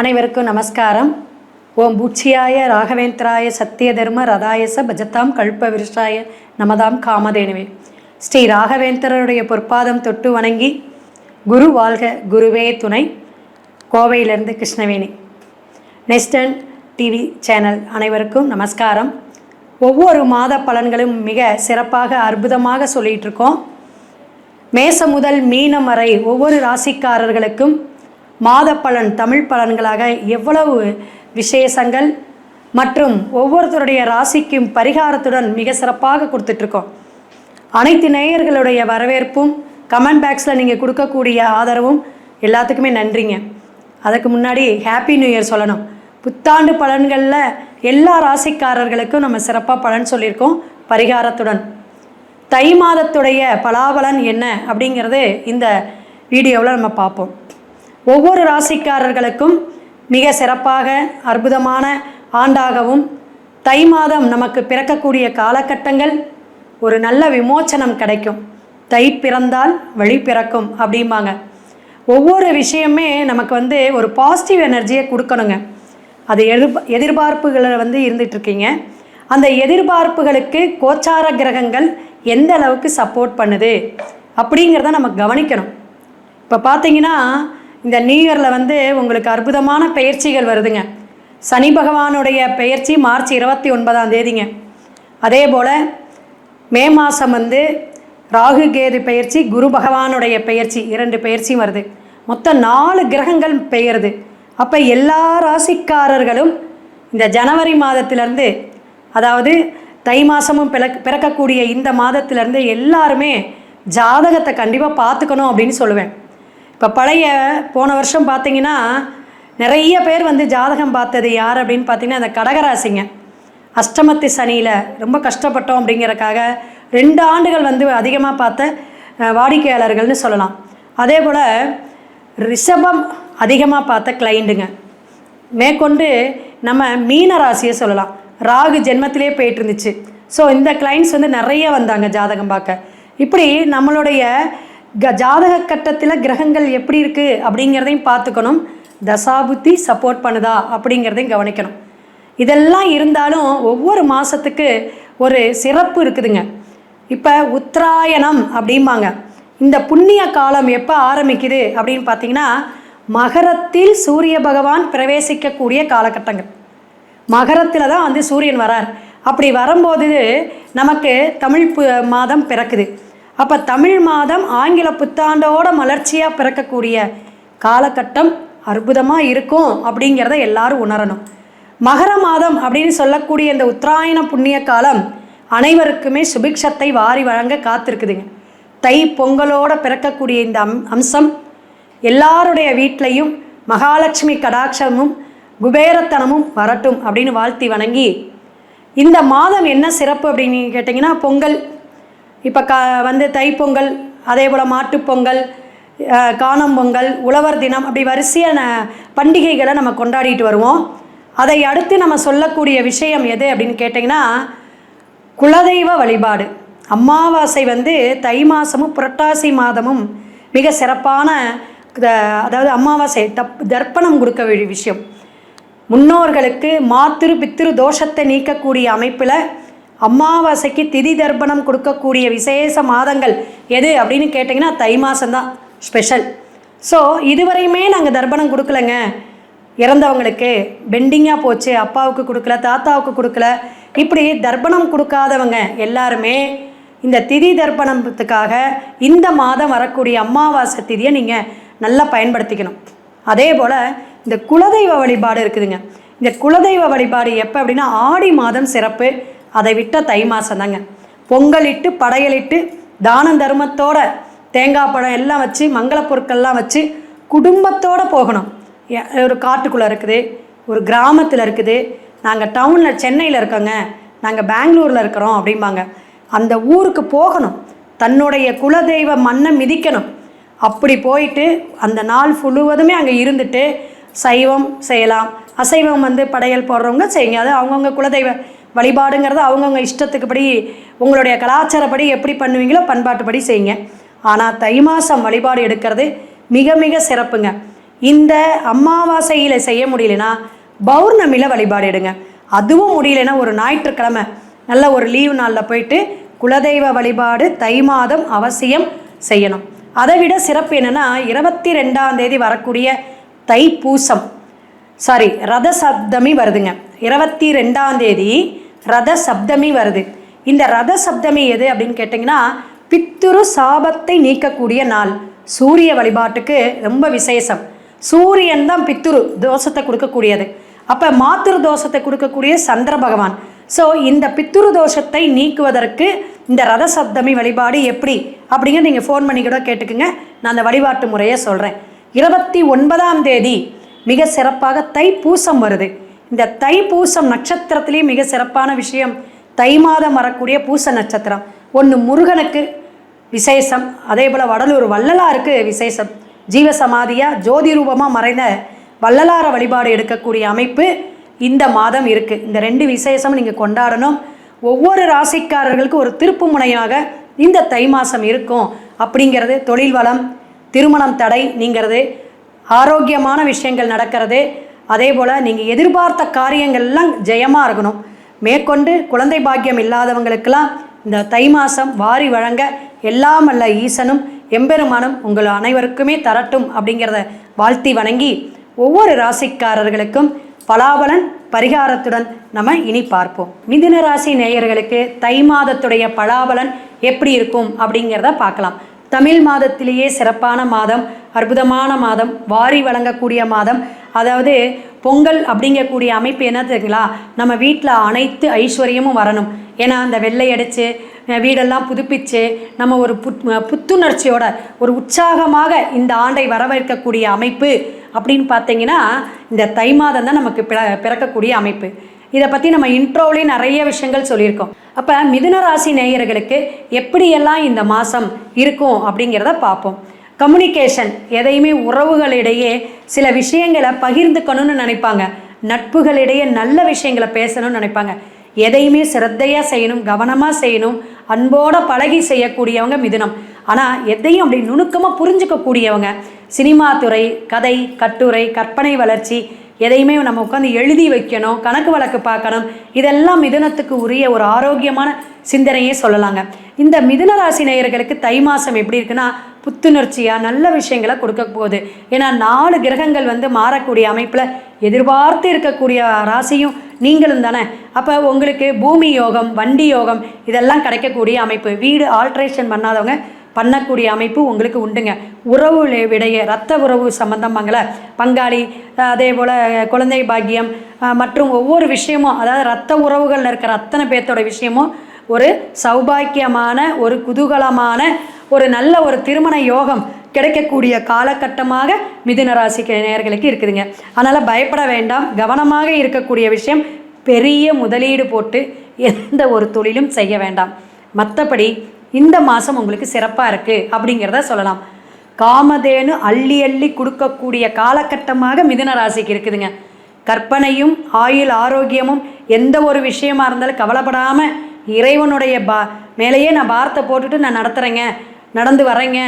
அனைவருக்கும் நமஸ்காரம். ஓம் பூச்சியாய ராகவேந்திராய சத்திய தர்ம ரதாயச பஜதாம் கல்ப விருஷாய நமதாம் காமதேனுவே. ஸ்ரீ ராகவேந்திரருடைய பொற்பாதம் தொட்டு வணங்கி குரு வாழ்க குருவே துணை கோவையிலிருந்து கிருஷ்ணவேணி. நெஸ்டன் டிவி சேனல் அனைவருக்கும் நமஸ்காரம். ஒவ்வொரு மாத பலன்களும் மிக சிறப்பாக அற்புதமாக சொல்லிகிட்டு இருக்கோம். மேச முதல் மீனம் வரை ஒவ்வொரு ராசிக்காரர்களுக்கும் மாத பலன் தமிழ் பலன்களாக எவ்வளவு விசேஷங்கள் மற்றும் ஒவ்வொருத்தருடைய ராசிக்கும் பரிகாரத்துடன் மிக சிறப்பாக கொடுத்துட்ருக்கோம். அனைத்து நேயர்களுடைய வரவேற்பும் கமெண்ட் பாக்ஸில் நீங்கள் கொடுக்கக்கூடிய ஆதரவும் எல்லாத்துக்குமே நன்றிங்க. அதுக்கு முன்னாடி ஹாப்பி நியூ இயர் சொல்லணும். புத்தாண்டு பலன்களில் எல்லா ராசிக்காரர்களுக்கும் நம்ம சிறப்பாக பலன் சொல்லியிருக்கோம் பரிகாரத்துடன். தை மாதத்துடைய பலாபலன் என்ன அப்படிங்கிறது இந்த வீடியோவில் நம்ம பார்ப்போம். ஒவ்வொரு ராசிக்காரர்களுக்கும் மிக சிறப்பாக அற்புதமான ஆண்டாகவும் தை மாதம் நமக்கு பிறக்கக்கூடிய காலகட்டங்கள் ஒரு நல்ல விமோச்சனம் கிடைக்கும். தை பிறந்தால் வழி பிறக்கும் அப்படிம்பாங்க. ஒவ்வொரு விஷயமே நமக்கு வந்து ஒரு பாசிட்டிவ் எனர்ஜியை கொடுக்கணுங்க. அது எதிர்ப எதிர்பார்ப்புகளில் வந்து இருந்துகிட்ருக்கீங்க அந்த எதிர்பார்ப்புகளுக்கு கோச்சார கிரகங்கள் எந்த அளவுக்கு சப்போர்ட் பண்ணுது அப்படிங்கிறத நம்ம கவனிக்கணும். இப்போ பார்த்தீங்கன்னா இந்த நியூ இயரில் வந்து உங்களுக்கு அற்புதமான பயிற்சிகள் வருதுங்க. சனி பகவானுடைய பெயர்ச்சி மார்ச் இருபத்தி ஒன்பதாம் தேதிங்க. அதே போல் மே மாதம் வந்து ராகு கேது பெயர்ச்சி குரு பகவானுடைய பெயர்ச்சி இரண்டு பெயர்ச்சியும் வருது. மொத்தம் நாலு கிரகங்கள் பெயருது. அப்போ எல்லா ராசிக்காரர்களும் இந்த ஜனவரி மாதத்திலேருந்து அதாவது தை மாதமும் பிறக் பிறக்கக்கூடிய இந்த மாதத்திலேருந்து எல்லாருமே ஜாதகத்தை கண்டிப்பாக பார்த்துக்கணும் அப்படின்னு சொல்லுவேன். இப்போ பழைய போன வருஷம் பார்த்தீங்கன்னா நிறைய பேர் வந்து ஜாதகம் பார்த்தது யார் அப்படின்னு பார்த்தீங்கன்னா அந்த கடகராசிங்க. அஷ்டமத்து சனியில் ரொம்ப கஷ்டப்பட்டோம் அப்படிங்கிறக்காக ரெண்டு ஆண்டுகள் வந்து அதிகமாக பார்த்த வாடிக்கையாளர்கள்னு சொல்லலாம். அதே போல் ரிஷபம் அதிகமாக பார்த்த கிளைண்டுங்க மேற்கொண்டு நம்ம மீன ராசியை சொல்லலாம். ராகு ஜென்மத்திலே போயிட்டு இருந்துச்சு. ஸோ இந்த கிளைண்ட்ஸ் வந்து நிறைய வந்தாங்க ஜாதகம் பார்க்க. இப்படி நம்மளுடைய க ஜாதக கட்டத்தில் கிரகங்கள் எப்படி இருக்குது அப்படிங்கிறதையும் பார்த்துக்கணும். தசாபுத்தி சப்போர்ட் பண்ணுதா அப்படிங்கிறதையும் கவனிக்கணும். இதெல்லாம் இருந்தாலும் ஒவ்வொரு மாதத்துக்கு ஒரு சிறப்பு இருக்குதுங்க. இப்போ உத்தராயணம் அப்படிம்பாங்க. இந்த புண்ணிய காலம் எப்போ ஆரம்பிக்குது அப்படின்னு பார்த்தீங்கன்னா மகரத்தில் சூரிய பகவான் பிரவேசிக்கக்கூடிய காலகட்டங்கள். மகரத்தில் தான் வந்து சூரியன் வரார். அப்படி வரும்போது நமக்கு தமிழ் பு மாதம் பிறக்குது. அப்போ தமிழ் மாதம் ஆங்கில புத்தாண்டோட மலர்ச்சியாக பிறக்கக்கூடிய காலகட்டம் அற்புதமாக இருக்கும் அப்படிங்கிறத எல்லாரும் உணரணும். மகர மாதம் அப்படின்னு சொல்லக்கூடிய இந்த உத்தராயண புண்ணிய காலம் அனைவருக்குமே சுபிக்ஷத்தை வாரி வழங்க காத்திருக்குதுங்க. தை பொங்கலோட பிறக்கக்கூடிய இந்த அம் அம்சம் எல்லாருடைய வீட்லையும் மகாலட்சுமி கடாட்சமும் குபேரத்தனமும் வரட்டும் அப்படின்னு வாழ்த்தி வணங்கி இந்த மாதம் என்ன சிறப்பு அப்படின்னு கேட்டிங்கன்னா பொங்கல். இப்போ க வந்து தைப்பொங்கல் அதே போல் மாட்டுப்பொங்கல் அஹ், காணும் பொங்கல் உழவர் தினம் அப்படி வரிசையான பண்டிகைகளை நம்ம கொண்டாடிட்டு வருவோம். அதை அடுத்து நம்ம சொல்லக்கூடிய விஷயம் எது அப்படின்னு கேட்டிங்கன்னா குலதெய்வ வழிபாடு. அமாவாசை வந்து தை மாதமும் புரட்டாசி மாதமும் மிக சிறப்பான அதாவது அமாவாசை தப் தர்ப்பணம் கொடுக்க வேண்டிய விஷயம். முன்னோர்களுக்கு மாத்திரு பித்திரு தோஷத்தை நீக்கக்கூடிய அமைப்பில் அமாவாசைக்கு திதி தர்ப்பணம் கொடுக்கக்கூடிய விசேஷ மாதங்கள் எது அப்படின்னு கேட்டிங்கன்னா தை மாதம்தான் ஸ்பெஷல் ஸோ இதுவரையுமே நாங்கள் தர்ப்பணம் கொடுக்கலங்க. இறந்தவங்களுக்கு பெண்டிங்காக போச்சு அப்பாவுக்கு கொடுக்கல தாத்தாவுக்கு கொடுக்கல. இப்படி தர்ப்பணம் கொடுக்காதவங்க எல்லாருமே இந்த திதி தர்ப்பணத்துக்காக இந்த மாதம் வரக்கூடிய அமாவாசை திதியை நீங்கள் நல்லா பயன்படுத்திக்கணும். அதே போல் இந்த குலதெய்வ வழிபாடு இருக்குதுங்க. இந்த குலதெய்வ வழிபாடு எப்போ அப்படின்னா ஆடி மாதம் சிறப்பு. அதை விட்ட தை மாதம் தாங்க பொங்கலிட்டு படையலிட்டு தானம் தர்மத்தோட தேங்காய் பழம் எல்லாம் வச்சு மங்கள பொருட்கள்லாம் வச்சு குடும்பத்தோடு போகணும். ஒரு காட்டுக்குள்ளே இருக்குது ஒரு கிராமத்தில் இருக்குது. நாங்கள் டவுனில் சென்னையில் இருக்கோங்க. நாங்கள் பெங்களூரில் இருக்கிறோம் அப்படிம்பாங்க. அந்த ஊருக்கு போகணும். தன்னுடைய குலதெய்வ மண்ணை மிதிக்கணும். அப்படி போயிட்டு அந்த நாள் முழுவதுமே அங்கே இருந்துட்டு சைவம் செய்யலாம். அசைவம் வந்து படையல் போடுறவங்க செய்யுங்க. அது அவங்கவுங்க குலதெய்வ வழிபாடுங்கிறது அவங்கவுங்க இஷ்டத்துக்குப்படி உங்களுடைய கலாச்சாரப்படி எப்படி பண்ணுவீங்களோ பண்பாட்டுப்படி செய்யுங்க. ஆனால் தை மாதம் வழிபாடு எடுக்கிறது மிக மிக சிறப்புங்க. இந்த அமாவாசையில் செய்ய முடியலனா பௌர்ணமியில் வழிபாடு எடுங்க. அதுவும் முடியலைன்னா ஒரு ஞாயிற்றுக்கிழமை நல்ல ஒரு லீவு நாளில் போயிட்டு குலதெய்வ வழிபாடு தை மாதம் அவசியம் செய்யணும். அதை விட சிறப்பு என்னென்னா இருபத்தி ரெண்டாம் தேதி வரக்கூடிய தைப்பூசம். சாரி ரத சப்தமி வருதுங்க. இருபத்தி ரெண்டாம் தேதி ரத சப்தமி வருது. இந்த ரத சப்தமி எது அப்படின்னு கேட்டிங்கன்னா பித்துரு சாபத்தை நீக்கக்கூடிய நாள். சூரிய வழிபாட்டுக்கு ரொம்ப விசேஷம். சூரியன் தான் பித்துரு தோஷத்தை கொடுக்கக்கூடியது. அப்போ மாத்திரு தோஷத்தை கொடுக்கக்கூடிய சந்திர பகவான். ஸோ இந்த பித்துரு தோஷத்தை நீக்குவதற்கு இந்த ரத சப்தமி வழிபாடு எப்படி? அப்படிங்கிற நீங்கள் ஃபோன் பண்ணி கூட கேட்டுக்குங்க. நான் அந்த வழிபாட்டு முறையை சொல்கிறேன் இருபத்தி ஒன்பதாம் தேதி மிக சிறப்பாக தைப்பூசம் வருது. இந்த தைப்பூசம் நட்சத்திரத்திலேயே மிக சிறப்பான விஷயம் தை மாதம் வரக்கூடிய பூச நட்சத்திரம். ஒன்று முருகனுக்கு விசேஷம். அதே போல் வடலூர் வள்ளலாருக்கு விசேஷம். ஜீவசமாதியாக ஜோதி ரூபமாக மறைந்த வள்ளலார வழிபாடு எடுக்கக்கூடிய அமைப்பு இந்த மாதம் இருக்குது இந்த ரெண்டு விசேஷம் நீங்கள் கொண்டாடணும். ஒவ்வொரு ராசிக்காரர்களுக்கு ஒரு திருப்பு முனையாக இந்த தை மாதம் இருக்கும். அப்படிங்கிறது தொழில் வளம் திருமணம் தடை நீங்கிறது. ஆரோக்கியமான விஷயங்கள் நடக்கிறது. அதே போல் நீங்கள் எதிர்பார்த்த காரியங்கள்லாம் ஜெயமாக இருக்கணும். மேற்கொண்டு குழந்தை பாக்கியம் இல்லாதவங்களுக்கெல்லாம் இந்த தை மாதம் வாரி வழங்க எல்லாம் அல்ல ஈசனும் எம்பெருமானும் உங்கள் அனைவருக்குமே தரட்டும் அப்படிங்கிறத வாழ்த்தி வணங்கி ஒவ்வொரு ராசிக்காரர்களுக்கும் பலாபலன் பரிகாரத்துடன் நம்ம இனி பார்ப்போம். மிதுன ராசி நேயர்களுக்கு தை மாதத்துடைய பலாபலன் எப்படி இருக்கும் அப்படிங்கிறத பார்க்கலாம். தமிழ் மாதத்திலேயே சிறப்பான மாதம் அற்புதமான மாதம் வாரி வழங்கக்கூடிய மாதம். அதாவது பொங்கல் அப்படிங்கக்கூடிய அமைப்பு என்ன தெரியுங்களா? நம்ம வீட்டில் அனைத்து ஐஸ்வர்யமும் வரணும். ஏன்னா அந்த வெள்ளை அடித்து வீடெல்லாம் புதுப்பிச்சு நம்ம ஒரு புத் புத்துணர்ச்சியோட ஒரு உற்சாகமாக இந்த ஆண்டை வரவேற்கக்கூடிய அமைப்பு அப்படின்னு பார்த்தீங்கன்னா இந்த தை மாதம் தான் நமக்கு பிற பிறக்கக்கூடிய அமைப்பு. இதை பற்றி நம்ம இன்ட்ரோவிலே நிறைய விஷயங்கள் சொல்லியிருக்கோம். அப்போ மிதுன ராசி நேயர்களுக்கு எப்படியெல்லாம் இந்த மாதம் இருக்கும் அப்படிங்கிறத பார்ப்போம். கம்யூனிகேஷன் எதையுமே உறவுகளிடையே சில விஷயங்களை பகிர்ந்துக்கணும்னு நினைப்பாங்க. நட்புகளிடையே நல்ல விஷயங்களை பேசணும்னு நினைப்பாங்க. எதையுமே சிரத்தையாக செய்யணும் கவனமாக செய்யணும் அன்போட பழகி செய்யக்கூடியவங்க மிதுனம். ஆனால் எதையும் அப்படி நுணுக்கமாக புரிஞ்சுக்கக்கூடியவங்க. சினிமா துறை கதை கட்டுரை கற்பனை வளர்ச்சி எதையுமே நம்ம உட்காந்து எழுதி வைக்கணும் கணக்கு வழக்கு பார்க்கணும். இதெல்லாம் மிதுனத்துக்கு உரிய ஒரு ஆரோக்கியமான சிந்தனையே சொல்லலாங்க. இந்த மிதுன ராசி நேயர்களுக்கு தை மாதம் எப்படி இருக்குன்னா புத்துணர்ச்சியாக நல்ல விஷயங்களை கொடுக்க போகுது. ஏன்னா நாலு கிரகங்கள் வந்து மாறக்கூடிய அமைப்பில் எதிர்பார்த்து இருக்கக்கூடிய ராசியும் நீங்களும் தானே. அப்போ உங்களுக்கு பூமி யோகம் வண்டி யோகம் இதெல்லாம் கிடைக்கக்கூடிய அமைப்பு. வீடு ஆல்ட்ரேஷன் பண்ணாதவங்க பண்ணக்கூடிய அமைப்பு உங்களுக்கு உண்டுங்க. உறவு விடைய ரத்த உறவு சம்மந்தமாங்கள பங்காளி அதே போல் குழந்தை பாக்கியம் மற்றும் ஒவ்வொரு விஷயமும் அதாவது ரத்த உறவுகளில் இருக்கிற அத்தனை பேர்த்தோட விஷயமும் ஒரு சௌபாக்கியமான ஒரு குதூகலமான ஒரு நல்ல ஒரு திருமண யோகம் கிடைக்கக்கூடிய காலகட்டமாக மிதுன ராசிக்கு நேயர்களுக்கு இருக்குதுங்க. அதனால் பயப்பட வேண்டாம். கவனமாக இருக்கக்கூடிய விஷயம் பெரிய முதலீடு போட்டு எந்த ஒரு தொழிலும் செய்ய வேண்டாம். மற்றபடி இந்த மாதம் உங்களுக்கு சிறப்பாக இருக்குது அப்படிங்கிறத சொல்லலாம். காமதேனு அள்ளி அள்ளி கொடுக்கக்கூடிய காலகட்டமாக மிதுன ராசிக்கு இருக்குதுங்க. கற்பனையும் ஆயுள் ஆரோக்கியமும் எந்த ஒரு விஷயமா இருந்தாலும் கவலைப்படாமல் இறைவனுடைய பா மேலேயே நான் பாரத்தை போட்டுட்டு நான் நடத்துகிறேங்க நடந்து வரேங்க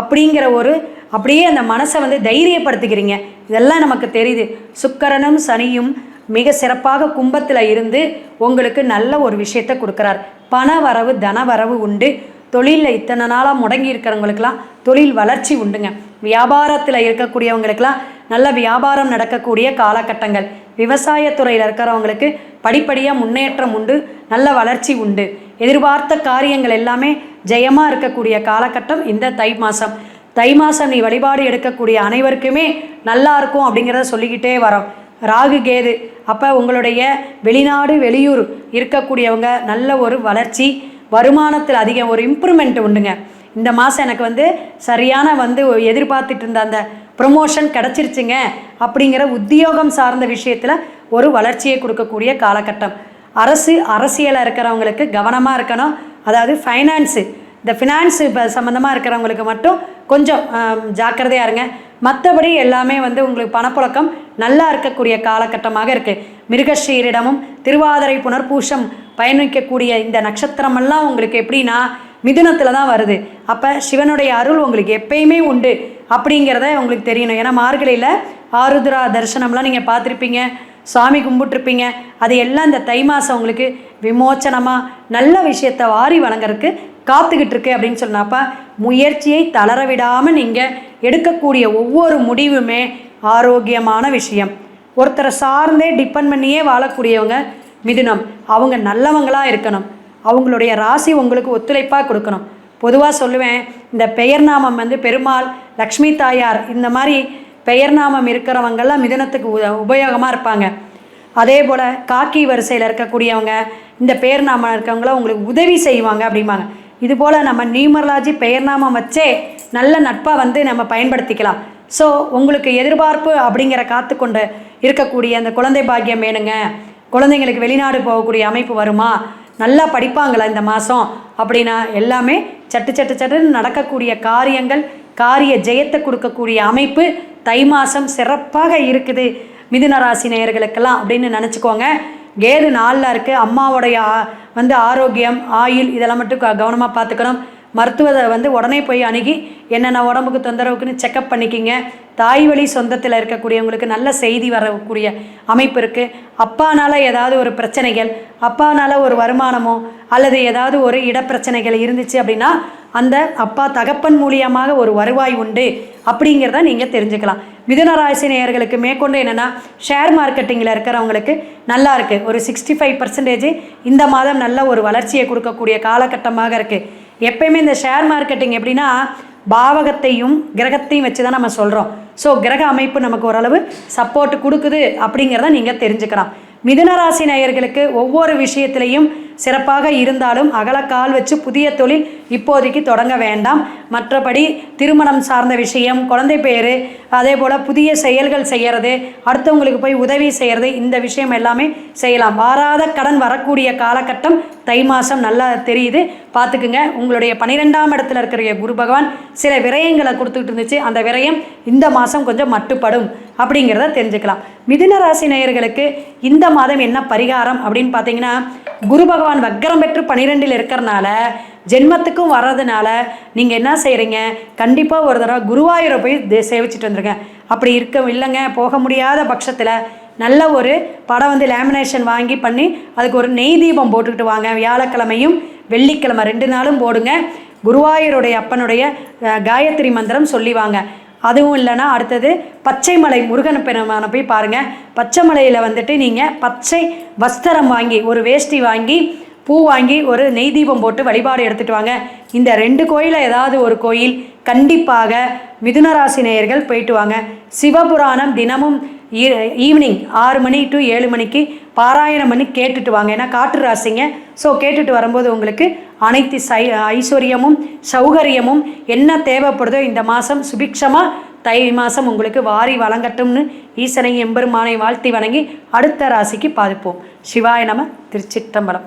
அப்படிங்கிற ஒரு அப்படியே அந்த மனசை வந்து தைரியப்படுத்திக்கிறீங்க. இதெல்லாம் நமக்கு தெரியுது. சுக்கரனும் சனியும் மிக சிறப்பாக கும்பத்தில் இருந்து உங்களுக்கு நல்ல ஒரு விஷயத்தை கொடுக்குறார். பண வரவு தன வரவு உண்டு. தொழிலில் இத்தனை நாளாக முடங்கி இருக்கிறவங்களுக்கெல்லாம் தொழில் வளர்ச்சி உண்டுங்க. வியாபாரத்தில் இருக்கக்கூடியவங்களுக்கெல்லாம் நல்ல வியாபாரம் நடக்கக்கூடிய காலகட்டங்கள். விவசாயத்துறையில் இருக்கிறவங்களுக்கு படிப்படியாக முன்னேற்றம் உண்டு நல்ல வளர்ச்சி உண்டு. எதிர்பார்த்த காரியங்கள் எல்லாமே ஜெயமாக இருக்கக்கூடிய காலகட்டம் இந்த தை மாதம் தை மாதம் நீ வழிபாடு எடுக்கக்கூடிய அனைவருக்குமே நல்லா இருக்கும் அப்படிங்கிறத சொல்லிக்கிட்டே வரோம். ராகு கேது அப்போ உங்களுடைய வெளிநாடு வெளியூர் இருக்கக்கூடியவங்க நல்ல ஒரு வளர்ச்சி வருமானத்தில் அதிகம் ஒரு இம்ப்ரூவ்மெண்ட் உண்டுங்க. இந்த மாதம் எனக்கு வந்து சரியான வந்து எதிர்பார்த்துட்டு இருந்த அந்த ப்ரொமோஷன் கிடச்சிருச்சுங்க அப்படிங்கிற உத்தியோகம் சார்ந்த விஷயத்தில் ஒரு வளர்ச்சியை கொடுக்கக்கூடிய காலகட்டம். அரசு அரசியலில் இருக்கிறவங்களுக்கு கவனமாக இருக்கணும். அதாவது ஃபைனான்ஸு இந்த ஃபினான்ஸு இப்போ சம்மந்தமாக இருக்கிறவங்களுக்கு மட்டும் கொஞ்சம் ஜாக்கிரதையாக இருங்க. மற்றபடி எல்லாமே வந்து உங்களுக்கு பணப்புழக்கம் நல்லா இருக்கக்கூடிய காலகட்டமாக இருக்குது மிருகஷீரிடமும் திருவாதிரை புனர்பூஷம் பயணிக்கக்கூடிய இந்த நட்சத்திரமெல்லாம் உங்களுக்கு எப்படின்னா மிதுனத்தில் தான் வருது. அப்போ சிவனுடைய அருள் உங்களுக்கு எப்பயுமே உண்டு அப்படிங்கிறத உங்களுக்கு தெரியணும். ஏன்னா மார்கழியில் ஆருத்ரா தரிசனம்லாம் நீங்கள் பார்த்துருப்பீங்க சாமி கும்பிட்டுருப்பீங்க. அது எல்லாம் இந்த தை மாதம் உங்களுக்கு விமோச்சனமாக நல்ல விஷயத்தை வாரி வழங்குறதுக்கு காத்துக்கிட்டு இருக்கு அப்படின்னு சொன்னப்போ முயற்சியை தளர விடாமல் நீங்கள் எடுக்கக்கூடிய ஒவ்வொரு முடிவுமே ஆரோக்கியமான விஷயம். ஒருத்தரை சார்ந்தே டிபெண்ட் பண்ணியே வாழக்கூடியவங்க மிதுனம். அவங்க நல்லவங்களாக இருக்கணும். அவங்களுடைய ராசி உங்களுக்கு ஒத்துழைப்பாக கொடுக்கணும். பொதுவாக சொல்லுவேன் இந்த பெயர் நாமம் வந்து பெருமாள் லக்ஷ்மி தாயார் இந்த மாதிரி பெயர் நாமம் இருக்கிறவங்கெல்லாம் மிதுனத்துக்கு உபயோகமாக இருப்பாங்க. அதே போல் காக்கி வரிசையில் இருக்கக்கூடியவங்க இந்த பேர் நாமம் இருக்கவங்கள உங்களுக்கு உதவி செய்வாங்க அப்படிம்பாங்க. இதுபோல் நம்ம நியூமரலாஜி பெயர் நாமம் வச்சே நல்ல நட்பாக வந்து நம்ம பயன்படுத்திக்கலாம். ஸோ உங்களுக்கு எதிர்பார்ப்பு அப்படிங்கிற காத்துக்கொண்டு இருக்கக்கூடிய அந்த குழந்தை பாக்கியம் வேணுங்க. குழந்தைங்களுக்கு வெளிநாடு போகக்கூடிய அமைப்பு வருமா? நல்லா படிப்பாங்களா இந்த மாதம் அப்படின்னா எல்லாமே சட்டு சட்டு சட்டுன்னு நடக்கக்கூடிய காரியங்கள் காரிய ஜெயத்தை கொடுக்கக்கூடிய அமைப்பு தை மாதம் சிறப்பாக இருக்குது. மிதுன ராசி நேயர்களுக்கெல்லாம் அப்படின்னு நினச்சிக்கோங்க. கேது நாளில் இருக்குது அம்மாவுடைய வந்து ஆரோக்கியம் ஆயுள் இதெல்லாம் மட்டும் கவனமாக பார்த்துக்கணும். மருத்துவத்தை வந்து உடனே போய் அணுகி என்னென்ன உடம்புக்கு தொந்தரவுக்குன்னு செக்கப் பண்ணிக்கிங்க. தாய் வழி சொந்தத்தில் இருக்கக்கூடியவங்களுக்கு நல்ல செய்தி வரக்கூடிய அமைப்பு இருக்குது அப்பானால் ஏதாவது ஒரு பிரச்சனைகள் அப்பானால ஒரு வருமானமோ அல்லது ஏதாவது ஒரு இடப்பிரச்சனைகள் இருந்துச்சு அப்படின்னா அந்த அப்பா தகப்பன் மூலியமாக ஒரு வருவாய் உண்டு அப்படிங்கிறத நீங்கள் தெரிஞ்சுக்கலாம். மிதுன ராசி நேயர்களுக்கு மேற்கொண்டு என்னென்னா ஷேர் மார்க்கெட்டிங்கில் இருக்கிறவங்களுக்கு நல்லா இருக்குது ஒரு சிக்ஸ்டி ஃபைவ் பர்சன்டேஜ் இந்த மாதம் நல்ல ஒரு வளர்ச்சியை கொடுக்கக்கூடிய காலகட்டமாக இருக்குது எப்பயுமே இந்த ஷேர் மார்க்கெட்டிங் எப்படின்னா பாவகத்தையும் கிரகத்தையும் வச்சு தான் நம்ம சொல்கிறோம் ஸோ கிரக அமைப்பு நமக்கு ஓரளவு சப்போர்ட் கொடுக்குது அப்படிங்கிறத நீங்கள் தெரிஞ்சுக்கலாம். மிதுன ராசி நேயர்களுக்கு ஒவ்வொரு விஷயத்திலையும் சிறப்பாக இருந்தாலும் அகலக்கால் வச்சு புதிய தொழில் இப்போதைக்கு தொடங்க வேண்டாம். மற்றபடி திருமணம் சார்ந்த விஷயம் குழந்தை பேர் அதே போல் புதிய செயல்கள் செய்கிறது அடுத்தவங்களுக்கு போய் உதவி செய்கிறது இந்த விஷயம் எல்லாமே செய்யலாம். வாராத கடன் வரக்கூடிய காலகட்டம் தை மாதம் நல்லா தெரியுது. பார்த்துக்குங்க. உங்களுடைய பன்னிரெண்டாம் இடத்துல இருக்கிற குரு பகவான். சில விரயங்களை கொடுத்துக்கிட்டு இருந்துச்சு. அந்த விரயம் இந்த மாதம் கொஞ்சம் மட்டுப்படும் அப்படிங்கிறத தெரிஞ்சுக்கலாம். மிதுன ராசி நேயர்களுக்கு இந்த மாதம் என்ன பரிகாரம் அப்படின்னு பார்த்தீங்கன்னா குரு பகவான் வக்கரம் பெற்று பன்னிரெண்டில் இருக்கிறனால ஜென்மத்துக்கும் வர்றதுனால நீங்கள் என்ன செய்கிறீங்க கண்டிப்பாக ஒரு தடவை குருவாயூரை போய் சேவிச்சிட்டு வந்துருங்க. அப்படி இருக்க இல்லைங்க போக முடியாத பட்சத்தில் நல்ல ஒரு படம் வந்து லேமினேஷன் வாங்கி பண்ணி அதுக்கு ஒரு நெய் தீபம் போட்டுக்கிட்டு வாங்க. வியாழக்கிழமையும் வெள்ளிக்கிழமை ரெண்டு நாளும் போடுங்க. குருவாயூருடைய அப்பனுடைய காயத்ரி மந்திரம் சொல்லி வாங்க. அதுவும் இல்லைன்னா அடுத்தது பச்சைமலை முருகன் பெருமானை போய் பாருங்கள் பச்சைமலையில் வந்துட்டு நீங்கள் பச்சை வஸ்திரம் வாங்கி ஒரு வேஷ்டி வாங்கி பூ வாங்கி ஒரு நெய் தீபம் போட்டு வழிபாடு எடுத்துகிட்டு வாங்க. இந்த ரெண்டு கோயிலில் ஏதாவது ஒரு கோயில் கண்டிப்பாக மிதுனராசி நேயர்கள் போயிட்டு வாங்க. சிவபுராணம் தினமும் ஈ- ஈவினிங் ஆறு மணி டு ஏழு மணிக்கு பாராயணம் பண்ணி கேட்டுட்டு வாங்க. ஏன்னா காற்று ராசிங்க. ஸோ கேட்டுட்டு வரும்போது உங்களுக்கு அனைத்து சை ஐஸ்வர்யமும் சௌகரியமும் என்ன தேவைப்படுதோ இந்த மாதம் சுபிக்ஷமாக தை மாதம் உங்களுக்கு வாரி வழங்கட்டும்னு ஈசனை எம்பெருமானை வாழ்த்தி வணங்கி அடுத்த ராசிக்கு பாதிப்போம். சிவாய நம திருச்சிற்றம்பலம்.